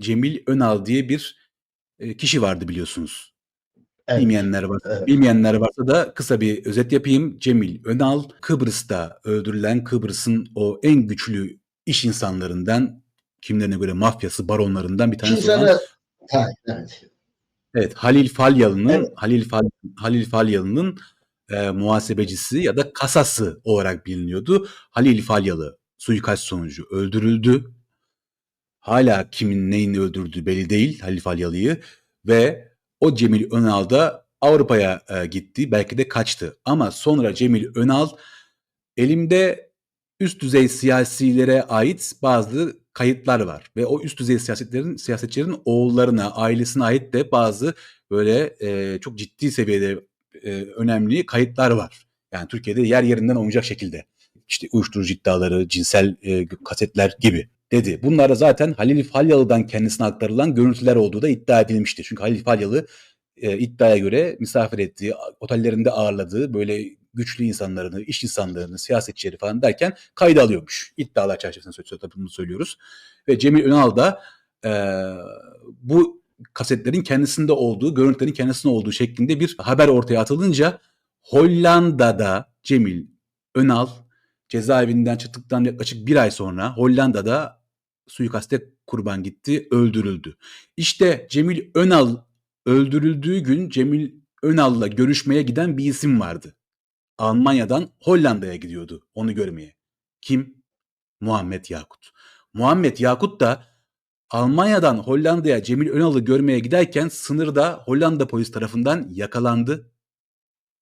Cemil Önal diye bir, eee, kişi vardı biliyorsunuz. Evet, Bilmeyenler varsa evet. bilmeyenler varsa da kısa bir özet yapayım. Cemil Önal, Kıbrıs'ta öldürülen, Kıbrıs'ın o en güçlü iş insanlarından, kimilerine göre mafyası, baronlarından bir tanesi olan İnsanı Ha, evet. Evet, Halil Falyalı'nın Evet. Halil Fal Halil Falyalı'nın, eee, muhasebecisi ya da kasası olarak biliniyordu. Halil Falyalı suikast sonucu öldürüldü. Hâlâ kimin neyin öldürdüğü belli değil Halil Falyalı'yı ve o Cemil Önal da Avrupa'ya, eee, gitti. Belki de kaçtı ama sonra Cemil Önal elimde üst düzey siyasilere ait bazı kayıtlar var ve o üst düzey siyasetlerin siyasetçilerin oğullarına, ailesine ait de bazı böyle, eee, çok ciddi seviyede, eee, önemli kayıtlar var. Yani Türkiye'de yer yerinden oynayacak şekilde. İşte uyuşturucu iddiaları, cinsel, eee, kasetler gibi dedi. Bunlar da zaten Halil Falyalı'dan kendisine aktarılan görüntüler olduğu da iddia edilmişti. Çünkü Halil Falyalı, eee, iddiaya göre misafir ettiği, otellerinde ağırladığı böyle güçlü insanlarını, iş insanlarını, siyasetçileri falan derken kayda alıyormuş. İddialar çerçevesinde bunu söylüyoruz ve Cemil Önal da, eee, bu kasetlerin kendisinde olduğu, görüntülerin kendisinde olduğu şeklinde bir haber ortaya atılınca Hollanda'da Cemil Önal cezaevinden çıktıktan yaklaşık 1 ay sonra Hollanda'da suikaste kurban gitti, öldürüldü. İşte Cemil Önal öldürüldüğü gün Cemil Önal'la görüşmeye giden bir isim vardı. Almanya'dan Hollanda'ya gidiyordu onu görmeye. Kim? Muhammed Yakut. Muhammed Yakut da Almanya'dan Hollanda'ya Cemil Önal'ı görmeye giderken sınırda Hollanda polis tarafından yakalandı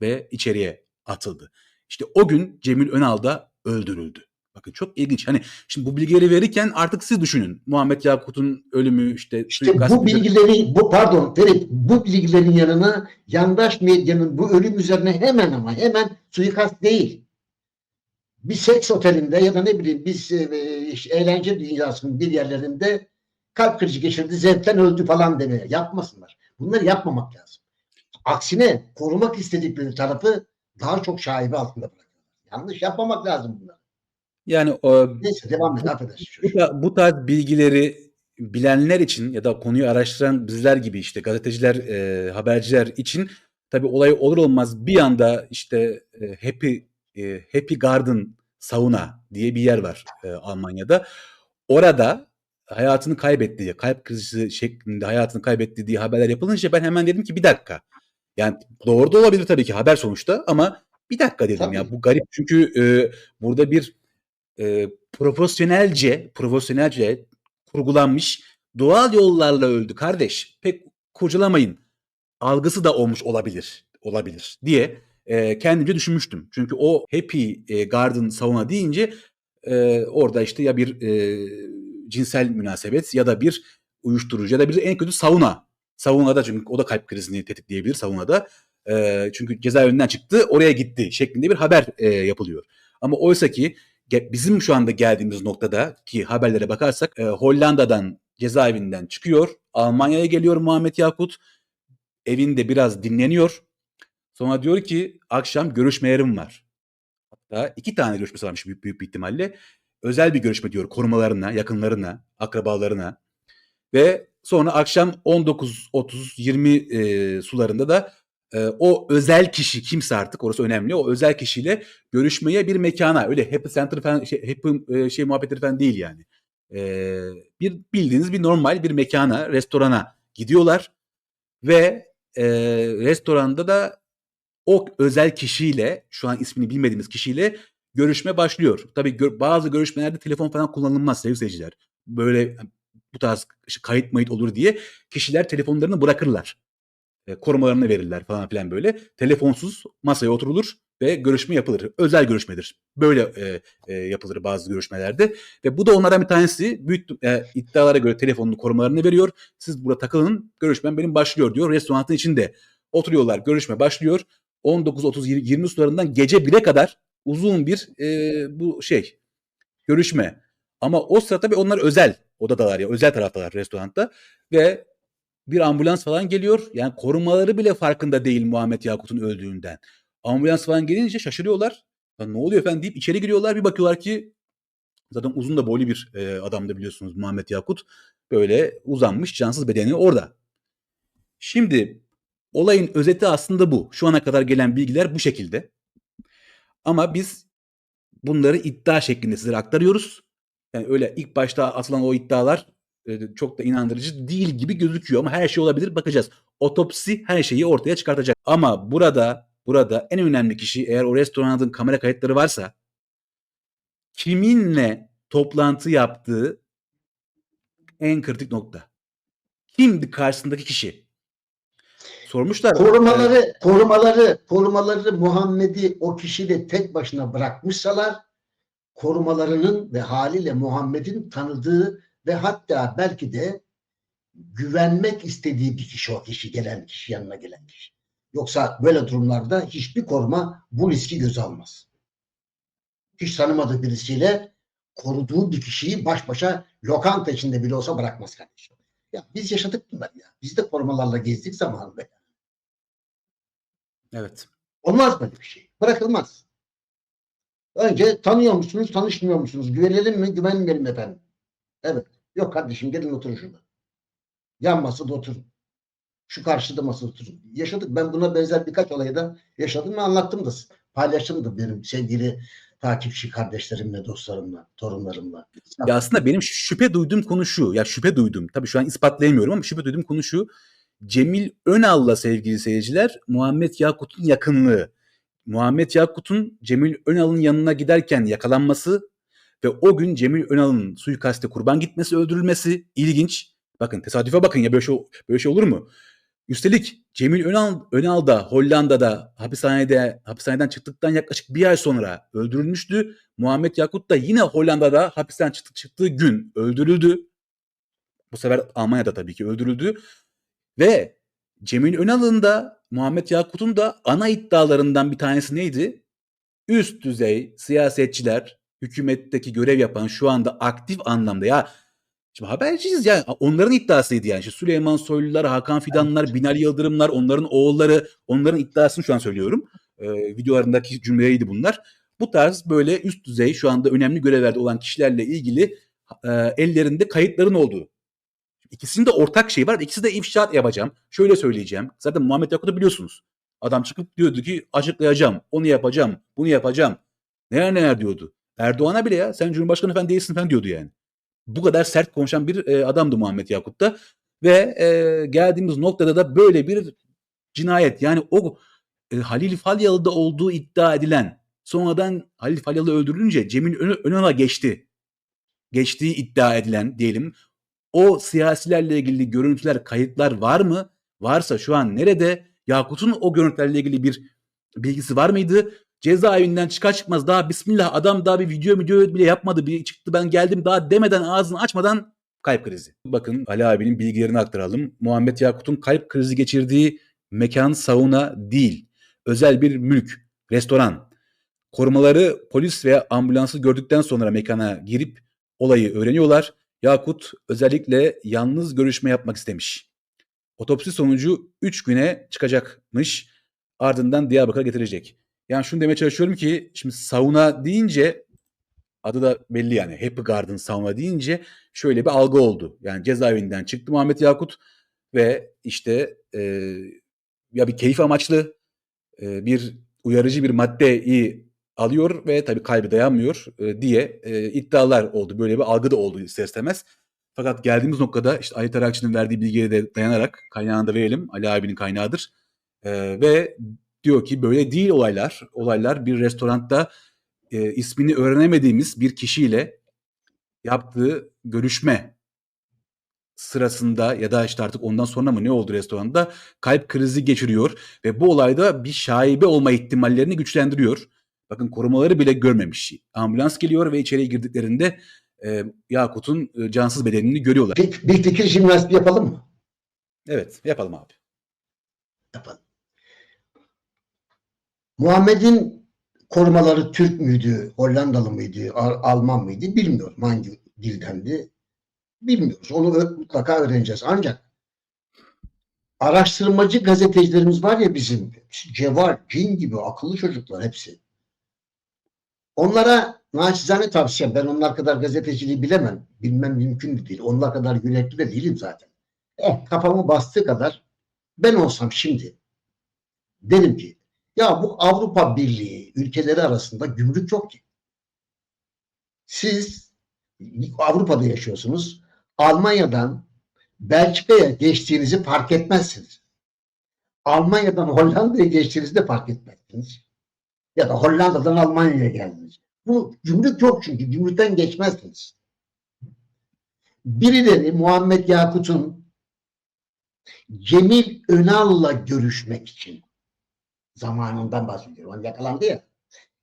ve içeriye atıldı. İşte o gün Cemil Önal da öldürüldü. Bakın çok ilginç. Hani şimdi bu bilgileri verirken artık siz düşünün. Muhammed Yakut'un ölümü işte İşte bu bilgileri, bu pardon Ferit, bu bilgilerin yanına yandaş medyanın bu ölüm üzerine hemen ama hemen suikast değil. Bir seks otelinde ya da ne bileyim biz e, işte eğlence dünyasının bir yerlerinde kalp krizi geçirdi, zevkten öldü falan demeye yapmasınlar. Bunları yapmamak lazım. Aksine korumak istedikleri tarafı daha çok şaibe altında bırakıyorlar. Yanlış yapmamak lazım bunlar. Yani o Neyse devam et affedersin. bu, bu tarz bilgileri bilenler için ya da konuyu araştıran bizler gibi işte gazeteciler, e, haberciler için tabii olay olur olmaz bir anda işte e, Happy e, Happy Garden Sauna diye bir yer var e, Almanya'da. Orada hayatını kaybettiği, kalp krizi şeklinde hayatını kaybettiği diye haberler yapılınca ben hemen dedim ki bir dakika. Yani doğru da olabilir tabii ki haber sonuçta ama bir dakika dedim ya Tabii. bu garip çünkü e, burada bir e, profesyonelce profesyonelce kurgulanmış doğal yollarla öldü kardeş. Pek kurcalamayın. Algısı da olmuş olabilir. Olabilir diye e, kendimce düşünmüştüm. Çünkü o Happy e, Garden sauna deyince e, orada işte ya bir e, cinsel münasebet ya da bir uyuşturucu ya da bir en kötü sauna. Saunada çünkü o da kalp krizini tetikleyebilir saunada. E, çünkü cezaevinden çıktı oraya gitti şeklinde bir haber e, yapılıyor. Ama oysa ki bizim şu anda geldiğimiz noktada ki haberlere bakarsak e, Hollanda'dan cezaevinden çıkıyor. Almanya'ya geliyor Muhammed Yakut. Evinde biraz dinleniyor. Sonra diyor ki akşam görüşmelerim var. Hatta iki tane görüşmesi varmış büyük, büyük bir ihtimalle. Özel bir görüşme diyor korumalarına, yakınlarına, akrabalarına. Ve sonra akşam 19.30-20 e, sularında da e, o özel kişi kimse artık orası önemli. O özel kişiyle görüşmeye bir mekana öyle happy center falan şey, happy e, şey muhabbetleri falan değil yani. E, bir bildiğiniz bir normal bir mekana, restorana gidiyorlar ve e, restoranda da o özel kişiyle şu an ismini bilmediğimiz kişiyle görüşme başlıyor. Tabii gö- bazı görüşmelerde telefon falan kullanılmaz sevgili seyirciler. Böyle bu tarz kayıt mayıt olur diye kişiler telefonlarını bırakırlar. E, korumalarını verirler falan filan böyle. Telefonsuz masaya oturulur ve görüşme yapılır. Özel görüşmedir. Böyle e, e, yapılır bazı görüşmelerde. Ve bu da onlardan bir tanesi. Büyük e, iddialara göre telefonunu korumalarını veriyor. Siz burada takılın, görüşmem benim başlıyor diyor. Restoranın içinde oturuyorlar, görüşme başlıyor. 19.30-20 sularından gece 1'e kadar uzun bir e, bu şey görüşme. Ama o sırada tabii onlar özel odadalar ya özel taraftalar restoranda ve bir ambulans falan geliyor. Yani korumaları bile farkında değil Muhammed Yakut'un öldüğünden. Ambulans falan gelince şaşırıyorlar. Ya ne oluyor efendim deyip içeri giriyorlar. Bir bakıyorlar ki zaten uzun da boylu bir e, adamdı biliyorsunuz Muhammed Yakut. Böyle uzanmış cansız bedeni orada. Şimdi olayın özeti aslında bu. Şu ana kadar gelen bilgiler bu şekilde. Ama biz bunları iddia şeklinde sizlere aktarıyoruz. Yani öyle ilk başta atılan o iddialar çok da inandırıcı değil gibi gözüküyor ama her şey olabilir bakacağız. Otopsi her şeyi ortaya çıkartacak. Ama burada burada en önemli kişi eğer o restoranın kamera kayıtları varsa kiminle toplantı yaptığı en kritik nokta. Kimdi karşısındaki kişi? Sormuşlar. Korumaları, korumaları, korumaları Muhammed'i o kişiyle tek başına bırakmışsalar korumalarının ve haliyle Muhammed'in tanıdığı ve hatta belki de güvenmek istediği bir kişi o kişi gelen kişi yanına gelen kişi. Yoksa böyle durumlarda hiçbir koruma bu riski göze almaz. Hiç tanımadığı birisiyle koruduğu bir kişiyi baş başa lokanta içinde bile olsa bırakmaz kardeşim. Ya biz yaşadık bunları ya. Biz de korumalarla gezdik zamanında. Evet. Olmaz böyle bir şey. Bırakılmaz. Önce tanıyor musunuz, tanışmıyor musunuz? Güvenelim mi, güvenmeyelim efendim. Evet. Yok kardeşim gelin oturun şurada. Yan masada oturun. Şu karşıda masada oturun. Yaşadık. Ben buna benzer birkaç olayı da yaşadım ve anlattım da paylaştım da benim sevgili takipçi kardeşlerimle, dostlarımla, torunlarımla. Ya aslında benim şüphe duyduğum konu şu. Ya şüphe duydum. Tabii şu an ispatlayamıyorum ama şüphe duyduğum konu şu. Cemil Önal'la sevgili seyirciler Muhammed Yakut'un yakınlığı. Muhammed Yakut'un Cemil Önal'ın yanına giderken yakalanması ve o gün Cemil Önal'ın suikaste kurban gitmesi, öldürülmesi ilginç. Bakın tesadüfe bakın ya böyle şey, böyle şey olur mu? Üstelik Cemil Önal, Önal da Hollanda'da hapishanede hapishaneden çıktıktan yaklaşık bir ay sonra öldürülmüştü. Muhammed Yakut da yine Hollanda'da hapisten çıktı, çıktığı gün öldürüldü. Bu sefer Almanya'da tabii ki öldürüldü. Ve Cemil Önal'ın da Muhammed Yakut'un da ana iddialarından bir tanesi neydi? Üst düzey siyasetçiler, hükümetteki görev yapan şu anda aktif anlamda ya Şimdi haberciyiz ya. Onların iddiasıydı yani. İşte Süleyman Soylular, Hakan Fidanlar, Binali Yıldırımlar, onların oğulları, onların iddiasını şu an söylüyorum. Ee, videolarındaki cümleleriydi bunlar. Bu tarz böyle üst düzey şu anda önemli görevlerde olan kişilerle ilgili e, ellerinde kayıtların olduğu. İkisinin de ortak şey var. İkisi de ifşaat yapacağım. Şöyle söyleyeceğim. Zaten Muhammed Yakut'u biliyorsunuz. Adam çıkıp diyordu ki açıklayacağım. Onu yapacağım. Bunu yapacağım. Neler neler diyordu. Erdoğan'a bile ya sen Cumhurbaşkanı falan değilsin falan diyordu yani bu kadar sert konuşan bir e, adamdı Muhammed Yakut da. Ve e, geldiğimiz noktada da böyle bir cinayet yani o e, Halil Falyalı'da olduğu iddia edilen sonradan Halil Falyalı öldürülünce Cemil Ön- Önal'a geçti. Geçtiği iddia edilen diyelim. O siyasilerle ilgili görüntüler, kayıtlar var mı? Varsa şu an nerede? Yakut'un o görüntülerle ilgili bir bilgisi var mıydı? Cezaevinden çıkar çıkmaz daha bismillah adam daha bir video video bile yapmadı. Bir çıktı ben geldim daha demeden ağzını açmadan kalp krizi. Bakın Ali abinin bilgilerini aktaralım. Muhammed Yakut'un kalp krizi geçirdiği mekan sauna değil. Özel bir mülk, restoran. Korumaları polis ve ambulansı gördükten sonra mekana girip olayı öğreniyorlar. Yakut özellikle yalnız görüşme yapmak istemiş. Otopsi sonucu 3 güne çıkacakmış. Ardından Diyarbakır'a getirecek. Yani şunu demeye çalışıyorum ki şimdi sauna deyince adı da belli yani Happy Garden sauna deyince şöyle bir algı oldu. Yani cezaevinden çıktı Muhammed Yakut ve işte e, ya bir keyif amaçlı e, bir uyarıcı bir maddeyi alıyor ve tabii kalbi dayanmıyor e, diye e, iddialar oldu. Böyle bir algı da oldu ister istemez. Fakat geldiğimiz noktada işte Ali Tarakçı'nın verdiği bilgiye de dayanarak kaynağını da verelim. Ali abinin kaynağıdır. E, ve diyor ki böyle değil olaylar. Olaylar bir restoranda e, ismini öğrenemediğimiz bir kişiyle yaptığı görüşme sırasında ya da işte artık ondan sonra mı ne oldu restoranda kalp krizi geçiriyor ve bu olayda bir şaibe olma ihtimallerini güçlendiriyor. Bakın korumaları bile görmemiş. Ambulans geliyor ve içeriye girdiklerinde e, Yakut'un e, cansız bedenini görüyorlar. Bir, bir fikir jimnastiği yapalım mı? Evet yapalım abi. Yapalım. Muhammed'in korumaları Türk müydü, Hollandalı mıydı, Al- Alman mıydı bilmiyorum. Hangi dildendi bilmiyoruz. Onu mutlaka öğreneceğiz. Ancak araştırmacı gazetecilerimiz var ya bizim cevar, cin gibi akıllı çocuklar hepsi. Onlara naçizane tavsiyem. Ben onlar kadar gazeteciliği bilemem. Bilmem mümkün de değil. Onlar kadar yürekli de değilim zaten. Eh, kafamı bastığı kadar ben olsam şimdi derim ki ya bu Avrupa Birliği ülkeleri arasında gümrük yok ki. Siz Avrupa'da yaşıyorsunuz. Almanya'dan Belçika'ya geçtiğinizi fark etmezsiniz. Almanya'dan Hollanda'ya geçtiğinizde fark etmezsiniz. Ya da Hollanda'dan Almanya'ya geldiniz. Bu gümrük yok çünkü gümrükten geçmezsiniz. Birileri Muhammed Yakut'un Cemil Önal'la görüşmek için zamanından bahsediyorum. Hani yakalandı ya.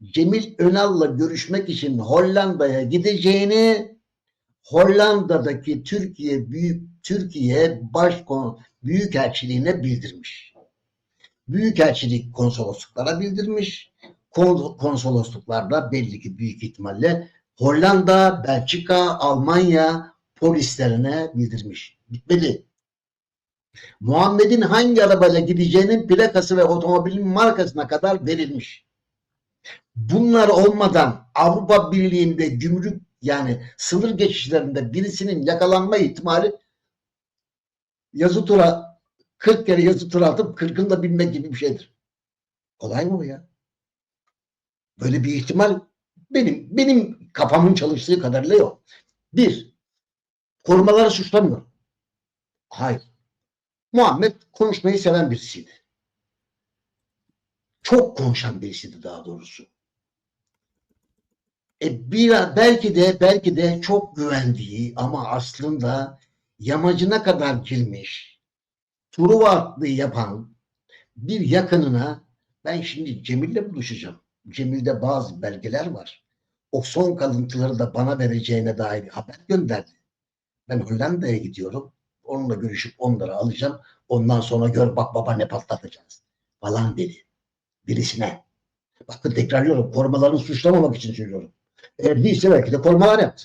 Cemil Önal'la görüşmek için Hollanda'ya gideceğini Hollanda'daki Türkiye büyük Türkiye Başkon Büyükelçiliğine bildirmiş. Büyükelçilik konsolosluklara bildirmiş. Kon- Konsolosluklarda belli ki büyük ihtimalle Hollanda, Belçika, Almanya polislerine bildirmiş. Bitmedi. Muhammed'in hangi arabayla gideceğinin plakası ve otomobilin markasına kadar verilmiş. Bunlar olmadan Avrupa Birliği'nde gümrük yani sınır geçişlerinde birisinin yakalanma ihtimali yazı tura 40 kere yazı tura atıp 40'ını da bilmek gibi bir şeydir. Kolay mı bu ya? Böyle bir ihtimal benim benim kafamın çalıştığı kadarıyla yok. Bir, korumaları suçlamıyorum. Hayır. Muhammed konuşmayı seven birisiydi. Çok konuşan birisiydi daha doğrusu. E bir, belki de belki de çok güvendiği ama aslında yamacına kadar girmiş, Truva atlı yapan bir yakınına ben şimdi Cemil'le buluşacağım. Cemil'de bazı belgeler var. O son kalıntıları da bana vereceğine dair haber gönderdi. Ben Hollanda'ya gidiyorum. Onunla görüşüp onları alacağım. Ondan sonra gör bak baba ne patlatacağız falan dedi. Birisine. Bakın tekrarlıyorum. Korumalarını suçlamamak için söylüyorum. Eğer değilse belki de korumalar yaptı.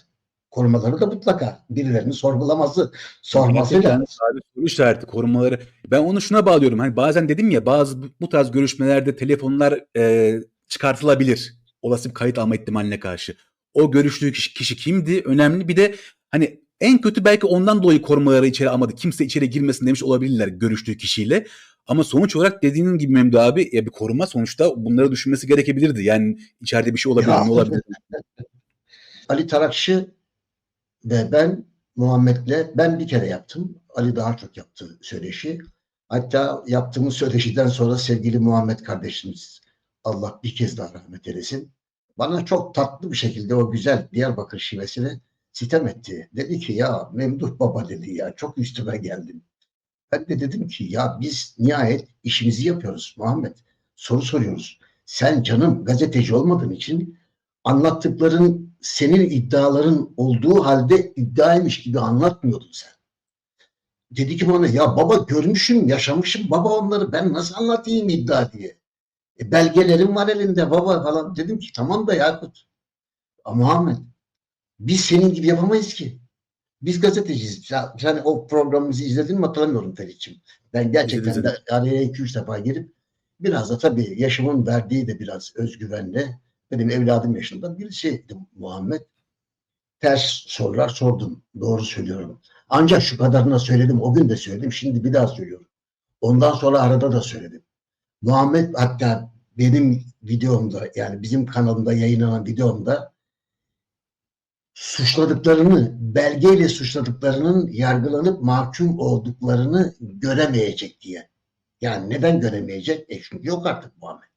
Korumaları da mutlaka birilerinin sorgulaması, sormasıyla. Gerçekten abi soru işareti korumaları. Ben onu şuna bağlıyorum. Hani bazen dedim ya bazı bu- bu tarz görüşmelerde telefonlar e, çıkartılabilir. Olası bir kayıt alma ihtimaline karşı. O görüştüğü kişi, kişi kimdi? Önemli. Bir de hani en kötü belki ondan dolayı korumaları içeri almadı. Kimse içeri girmesin demiş olabilirler görüştüğü kişiyle. Ama sonuç olarak dediğinin gibi Memdu abi ya bir koruma sonuçta bunları düşünmesi gerekebilirdi. Yani içeride bir şey olabilir, Ya. ne olabilir? Ali Tarakçı ve ben Muhammed'le ben bir kere yaptım. Ali daha çok yaptı söyleşi. Hatta yaptığımız söyleşiden sonra sevgili Muhammed kardeşimiz Allah bir kez daha rahmet eylesin. Bana çok tatlı bir şekilde o güzel Diyarbakır şivesini sitem etti. Dedi ki ya Memduh Baba dedi ya çok üstüme geldin. Ben de dedim ki ya biz nihayet işimizi yapıyoruz Muhammed. Soru soruyoruz. Sen canım gazeteci olmadığın için anlattıkların senin iddiaların olduğu halde iddiaymış gibi anlatmıyordun sen. Dedi ki bana ya baba görmüşüm, yaşamışım baba onları ben nasıl anlatayım iddia diye. E, belgelerim var elinde baba falan. Dedim ki tamam da Yakut. Muhammed biz senin gibi yapamayız ki. Biz gazeteciyiz. Sen, sen o programımızı izledin mi hatırlamıyorum Ferit'ciğim. Ben gerçekten İzledim. de araya iki üç defa girip biraz da tabii yaşımın verdiği de biraz özgüvenle benim evladım yaşında birisiydi Muhammed. Ters sorular sordum. Doğru söylüyorum. Ancak şu kadarına söyledim. O gün de söyledim. Şimdi bir daha söylüyorum. Ondan sonra arada da söyledim. Muhammed hatta benim videomda yani bizim kanalımda yayınlanan videomda suçladıklarını, belgeyle suçladıklarının yargılanıp mahkum olduklarını göremeyecek diye. Yani neden göremeyecek? E çünkü yok artık Muhammed.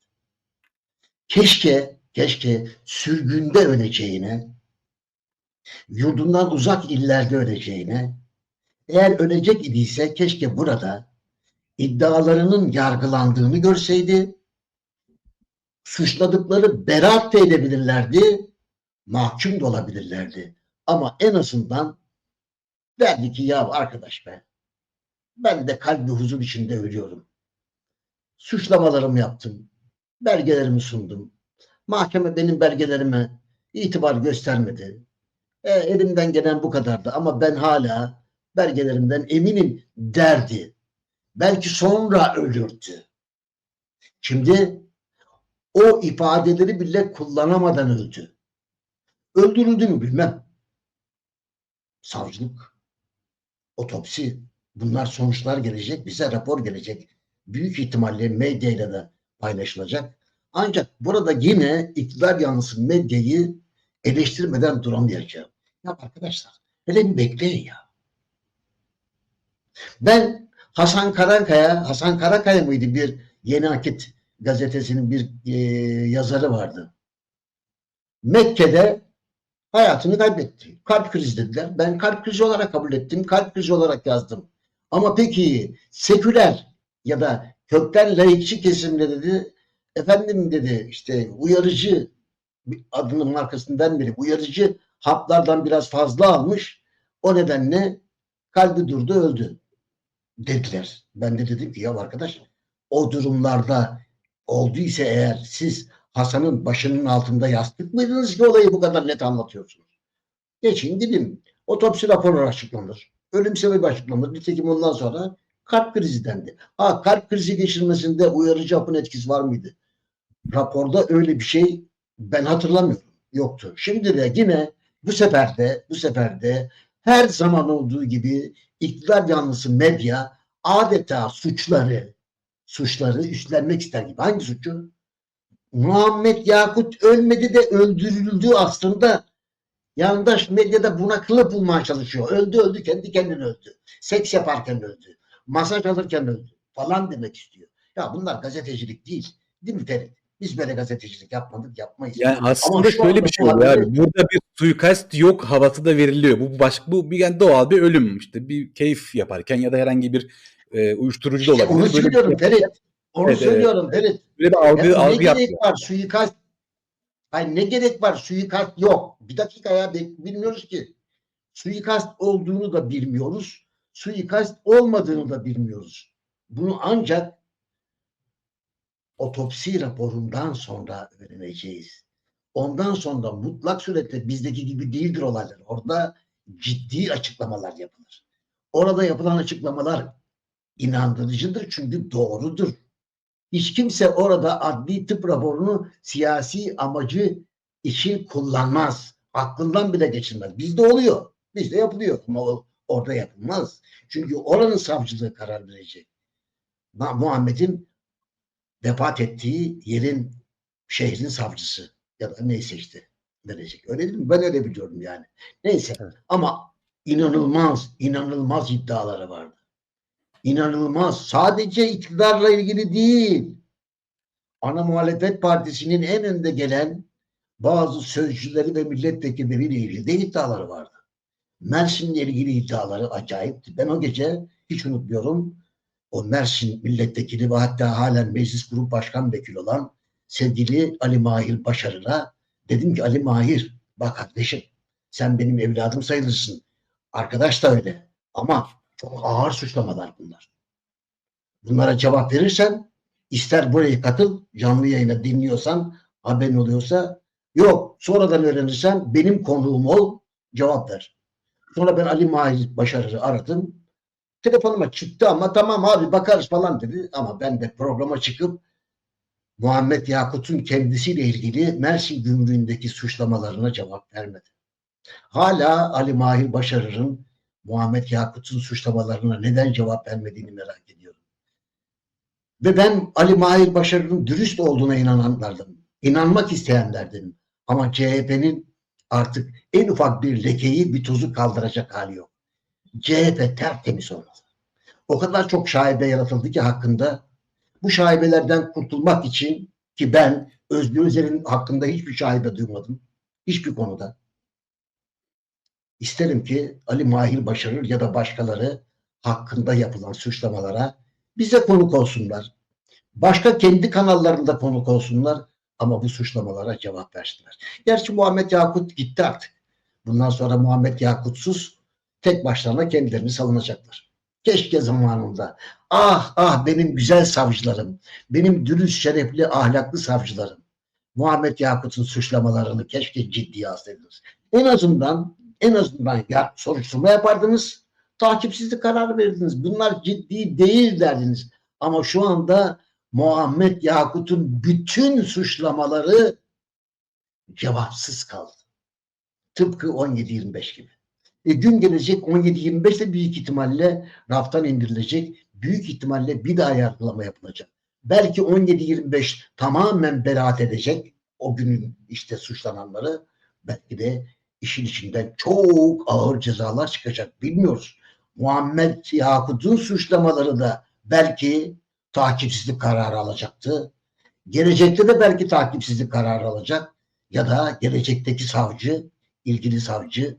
Keşke, keşke sürgünde öleceğine, yurdundan uzak illerde öleceğine, eğer ölecek idiyse keşke burada iddialarının yargılandığını görseydi, suçladıkları beraat edebilirlerdi, mahkum da olabilirlerdi. Ama en azından derdi ki ya arkadaş be, ben de kalbi huzur içinde ölüyorum. Suçlamalarımı yaptım, belgelerimi sundum. Mahkeme benim belgelerime itibar göstermedi. E, elimden gelen bu kadardı ama ben hala belgelerimden eminim derdi. Belki sonra ölürdü. Şimdi o ifadeleri bile kullanamadan öldü. Öldürüldü mü bilmem. Savcılık, otopsi, bunlar sonuçlar gelecek, bize rapor gelecek. Büyük ihtimalle medyayla da paylaşılacak. Ancak burada yine iktidar yanlısı medyayı eleştirmeden duramayacağım. Ya arkadaşlar hele bir bekleyin ya. Ben Hasan Karakaya, Hasan Karakaya mıydı bir Yeni Akit gazetesinin bir e, yazarı vardı. Mekke'de hayatını kaybetti. Kalp krizi dediler. Ben kalp krizi olarak kabul ettim. Kalp krizi olarak yazdım. Ama peki seküler ya da kökten laikçi kesimde dedi efendim dedi işte uyarıcı adının markasından biri uyarıcı haplardan biraz fazla almış. O nedenle kalbi durdu öldü dediler. Ben de dedim ki ya arkadaş o durumlarda olduysa eğer siz Hasan'ın başının altında yastık mıydınız ki olayı bu kadar net anlatıyorsunuz? Geçin gidin. Otopsi raporu açıklanır. Ölüm sebebi açıklanır. Nitekim ondan sonra kalp krizi dendi. Ha kalp krizi geçirmesinde uyarıcı hapın etkisi var mıydı? Raporda öyle bir şey ben hatırlamıyorum. Yoktu. Şimdi de yine bu sefer de bu sefer de her zaman olduğu gibi iktidar yanlısı medya adeta suçları suçları üstlenmek ister gibi. Hangi suçu? Muhammed Yakut ölmedi de öldürüldü aslında. Yandaş medyada buna kılıf bulmaya çalışıyor. Öldü öldü kendi kendine öldü. Seks yaparken öldü. Masaj alırken öldü falan demek istiyor. Ya bunlar gazetecilik değil. Değil mi Ferit? Biz böyle gazetecilik yapmadık yapmayız. Yani aslında şu şöyle bir şey haberi- abi. Burada bir suikast yok havası da veriliyor. Bu başka bu bir yani doğal bir ölüm işte bir keyif yaparken ya da herhangi bir e, uyuşturucu da İşte olabilir. onu Böyle bir, söylüyorum Ferit. Onu Evet, evet. söylüyorum Ferit. böyle bir algı Ya ne algı gerek var suikast? Hayır ne gerek var suikast yok. Bir dakika ya bilmiyoruz ki. Suikast olduğunu da bilmiyoruz. Suikast olmadığını da bilmiyoruz. Bunu ancak otopsi raporundan sonra öğreneceğiz. Ondan sonra mutlak surette bizdeki gibi değildir olaylar. Orada ciddi açıklamalar yapılır. Orada yapılan açıklamalar inandırıcıdır çünkü doğrudur. Hiç kimse orada adli tıp raporunu siyasi amacı için kullanmaz. Aklından bile geçirmez. Bizde oluyor. Bizde yapılıyor ama o- orada yapılmaz. Çünkü oranın savcılığı karar verecek. Muhammed'in vefat ettiği yerin şehrin savcısı ya da neyse işte verecek. Öyle değil mi? Ben öyle biliyorum yani. Neyse Evet. ama inanılmaz, inanılmaz iddiaları vardı. İnanılmaz. Sadece iktidarla ilgili değil. Ana muhalefet partisinin en önde gelen bazı sözcüleri ve milletvekilleriyle ilgili de iddiaları vardı. Mersin'le ilgili iddiaları acayipti. Ben o gece hiç unutmuyorum. O Mersin milletvekili ve hatta halen meclis grup başkan vekili olan sevgili Ali Mahir Başarır'a dedim ki Ali Mahir bak kardeşim sen benim evladım sayılırsın. Arkadaş da öyle. Ama çok ağır suçlamalar bunlar. Bunlara cevap verirsen ister buraya katıl canlı yayına dinliyorsan haberin oluyorsa yok sonradan öğrenirsen benim konuğum ol cevap ver. Sonra ben Ali Mahir Başarır'ı aradım. Telefonuma çıktı ama tamam abi bakarız falan dedi. Ama ben de programa çıkıp Muhammed Yakut'un kendisiyle ilgili Mersin gümrüğündeki suçlamalarına cevap vermedi. Hala Ali Mahir Başarır'ın Muhammed Yakut'un suçlamalarına neden cevap vermediğini merak ediyorum. Ve ben Ali Mahir Başarır'ın dürüst olduğuna inananlardım. İnanmak isteyenlerdim. Ama CHP'nin artık en ufak bir lekeyi bir tozu kaldıracak hali yok. CHP tertemiz olmalı. O kadar çok şaibe yaratıldı ki hakkında bu şaibelerden kurtulmak için ki ben Özgür Özel'in hakkında hiçbir şaibe duymadım. Hiçbir konuda. İsterim ki Ali Mahir Başarır ya da başkaları hakkında yapılan suçlamalara bize konuk olsunlar. Başka kendi kanallarında konuk olsunlar ama bu suçlamalara cevap versinler. Gerçi Muhammed Yakut gitti artık. Bundan sonra Muhammed Yakutsuz tek başlarına kendilerini savunacaklar. Keşke zamanında ah ah benim güzel savcılarım, benim dürüst şerefli ahlaklı savcılarım Muhammed Yakut'un suçlamalarını keşke ciddiye alsaydınız. En azından en azından ya, soruşturma yapardınız, takipsizlik kararı verirdiniz. Bunlar ciddi değil derdiniz. Ama şu anda Muhammed Yakut'un bütün suçlamaları cevapsız kaldı. Tıpkı 17-25 gibi. E, gün gelecek 17-25 de büyük ihtimalle raftan indirilecek. Büyük ihtimalle bir daha yargılama yapılacak. Belki 17-25 tamamen beraat edecek o günün işte suçlananları. Belki de işin içinden çok ağır cezalar çıkacak. Bilmiyoruz. Muhammed Yakut'un suçlamaları da belki takipsizlik kararı alacaktı. Gelecekte de belki takipsizlik kararı alacak ya da gelecekteki savcı, ilgili savcı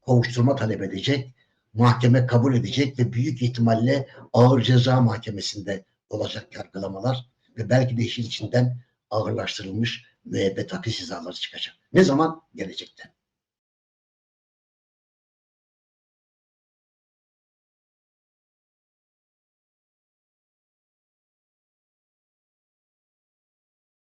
kovuşturma talep edecek, mahkeme kabul edecek ve büyük ihtimalle ağır ceza mahkemesinde olacak yargılamalar ve belki de işin içinden ağırlaştırılmış müebbet hapis cezaları çıkacak. Ne zaman? Gelecekte.